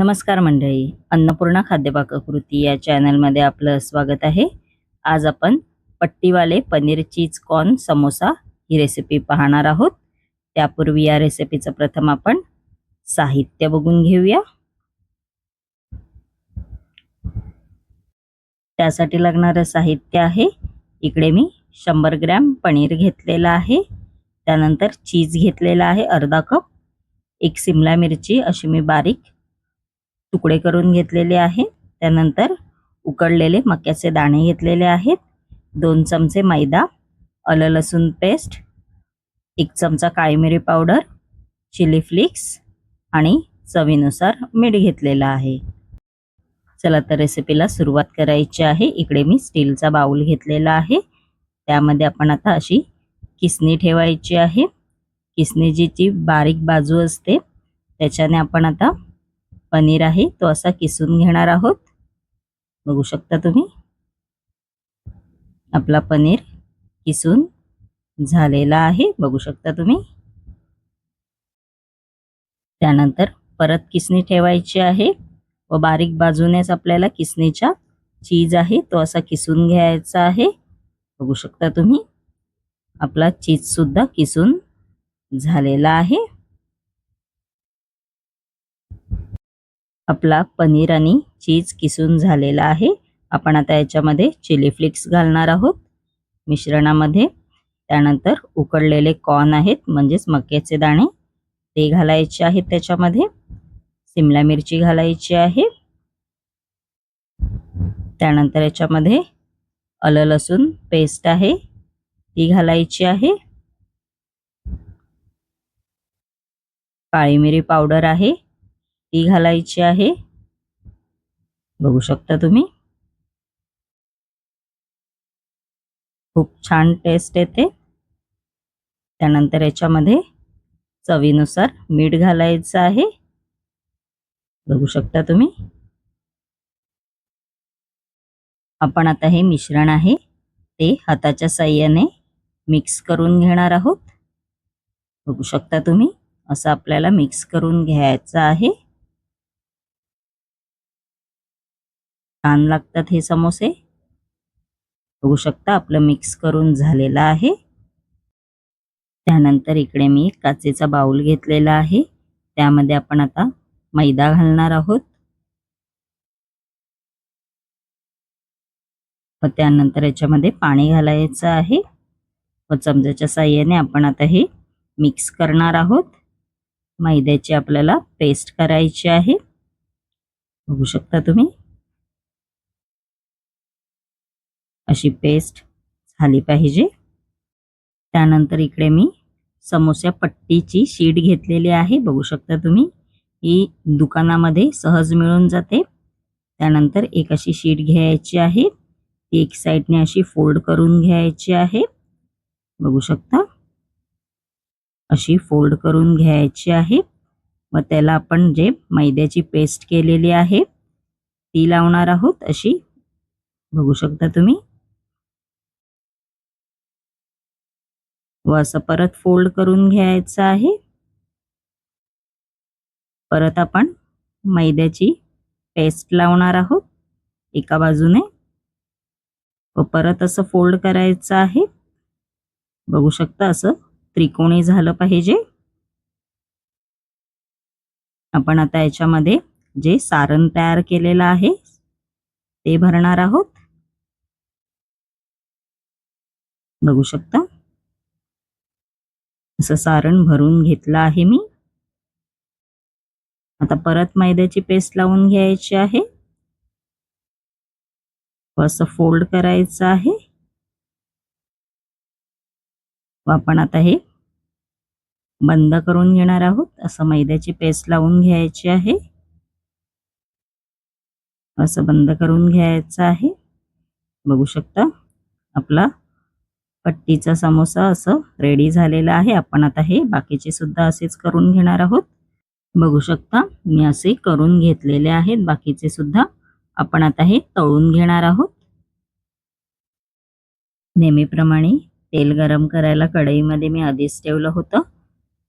नमस्कार मंडळी. अन्नपूर्णा खाद्यपाककृती या चॅनलमध्ये आपलं स्वागत आहे. आज आपण पट्टीवाले पनीर चीज कॉर्न समोसा ही रेसिपी पाहणार आहोत. त्यापूर्वी या रेसिपीचं प्रथम आपण साहित्य बघून घेऊया. त्यासाठी लागणारं साहित्य आहे. इकडे मी शंभर ग्रॅम पनीर घेतलेलं आहे. त्यानंतर चीज घेतलेला आहे अर्धा कप. एक सिमला मिरची अशी मी बारीक तुकडे करून घेतलेले आहे त्यानंतर उकडलेले मक्याचे दाणे घेतलेले आहेत. दोन चमचे मैदा आलं लसूण पेस्ट एक चमचा काळी मिरी पावडर चिली फ्लिक्स आणि चवीनुसार मीठ घेतलेलं आहे. चला तर रेसिपीला सुरुवात करायची आहे. इकडे मी स्टीलचा बाउल घेतलेला आहे. त्यामध्ये आपण आता अशी किसणी ठेवायची आहे. किसणीची जी बारीक बाजू असते त्याच्याने आपण आता पनीर आहे तो असा किसून घेणार आहोत. बघू शकता तुम्ही. आपला पनीर किसून झालेला आहे बघू शकता तुम्ही. त्यानंतर परत किसणी ठेवायची आहे व बारीक बाजूनेच आपल्याला किसणीच्या चीज आहे तो असा किसून घ्यायचा आहे. बघू शकता तुम्ही. आपला चीज सुद्धा किसून झालेला आहे. आपला पनीर आणि चीज किसून झालेला आहे. आपण आता याच्यामध्ये चिली फ्लिक्स घालणार आहोत. मिश्रणामध्ये. त्यानंतर उकडलेले कॉर्न आहेत म्हणजेच मक्याचे दाणे. ते घालायचे आहेत त्याच्यामध्ये. सिमला मिरची घालायची आहे. त्यानंतर याच्यामध्ये आलं लसूण पेस्ट आहे. ती घालायची आहे. काळी मिरी पावडर आहे. ती घालायची आहे. बघू शकता तुम्ही. खूप छान टेस्ट येते. त्यानंतर याच्यामध्ये चवीनुसार मीठ घालायचं आहे. बघू शकता तुम्ही. आपण आता हे मिश्रण आहे ते हाताच्या साह्याने मिक्स करून घेणार आहोत. बघू शकता तुम्ही असं आपल्याला मिक्स करून घ्यायचं आहे. छान लागतात हे समोसे. बघू शकता आपलं मिक्स करून झालेलं आहे. त्यानंतर इकडे मी काचेचा बाउल घेतलेला आहे. त्यामध्ये आपण आता मैदा घालणार आहोत. व त्यानंतर याच्यामध्ये पाणी घालायचं आहे. व चमच्याच्या साह्याने आपण आता हे मिक्स करणार आहोत. मैद्याची आपल्याला पेस्ट करायची आहे. बघू शकता तुम्ही. अशी पेस्ट झाली पाहिजे. त्यानंतर इकडे मी समोस्या पट्टीची शीट घेतलेली आहे. बघू शकता तुम्ही ही दुकानामध्ये सहज मिळून जाते. त्यानंतर एक अशी शीट घ्यायची आहे. ती एक साईडने अशी फोल्ड करून घ्यायची आहे. बघू शकता? अशी फोल्ड करून घ्यायची आहे. व त्याला आपण जे मैद्याची पेस्ट केलेली आहे ती लावणार आहोत अशी. बघू शकता तुम्ही? व असं परत फोल्ड करून घ्यायचं आहे. परत आपण मैद्याची पेस्ट लावणार आहोत एका बाजूने. व परत असं फोल्ड करायचं आहे. बघू शकता असं त्रिकोणी झालं पाहिजे. आपण आता याच्यामध्ये जे सारण तयार केलेलं आहे ते भरणार आहोत. बघू शकता. असं सारण भरून घेतलं आहे मी. आता परत मैद्याची पेस्ट लावून घ्यायची आहे. असं फोल्ड करायचं आहे. आपण आता हे बंद करून घेणार आहोत. असं मैद्याची पेस्ट लावून घ्यायची आहे. असं बंद करून घ्यायचं आहे. बघू शकता आपला पट्टीचा समोसा असं रेडी झालेला आहे. आपण आता हे बाकीचे सुद्धा असेच करून घेणार आहोत. बघू शकता मी असे करून घेतलेले आहेत. बाकीचे सुद्धा आपण आता हे तळून घेणार आहोत. नेहमीप्रमाणे तेल गरम करायला कढईमध्ये मी आधीच ठेवलं होतं.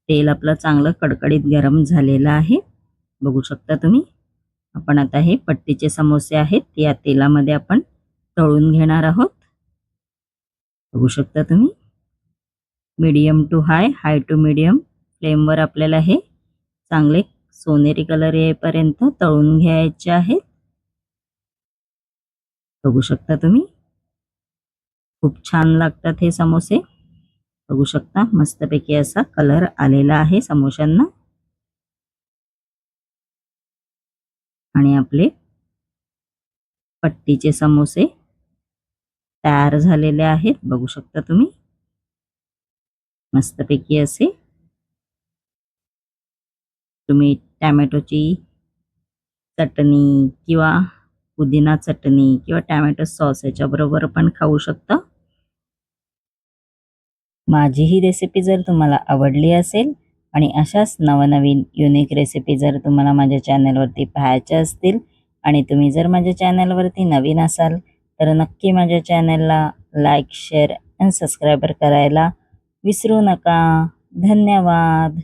तेल आपलं चांगलं कडकडीत गरम झालेलं आहे. बघू शकता तुम्ही. आपण आता हे पट्टीचे समोसे आहेत या तेलामध्ये आपण तळून घेणार आहोत. बघू शकता तुम्ही. Medium to high high to medium फ्लेमवर आपल्याला हे चांगले सोनेरी कलर येईपर्यंत तळून घ्यायचे आहेत. बघू शकता तुम्ही. खूप छान लागतात हे समोसे. बघू शकता मस्तपैकी असा कलर आलेला आहे समोशांना आणि आपले पट्टीचे समोसे. तयार झालेले आहेत. बघू शकता तुम्ही. मस्तपैकी असे. तुम्ही टॅमॅटोची चटणी किंवा पुदिना चटणी किंवा टॅमॅटो सॉस याच्याबरोबर पण खाऊ शकता. माझी ही रेसिपी जर तुम्हाला आवडली असेल आणि अशाच नवनवीन युनिक रेसिपी जर तुम्हाला माझ्या चॅनलवरती पाहायच्या असतील आणि तुम्ही जर माझ्या चॅनलवरती नवीन असाल तर नक्की माझ्या चॅनलला लाईक शेअर आणि सबस्क्रायबर करायला विसरू नका. धन्यवाद.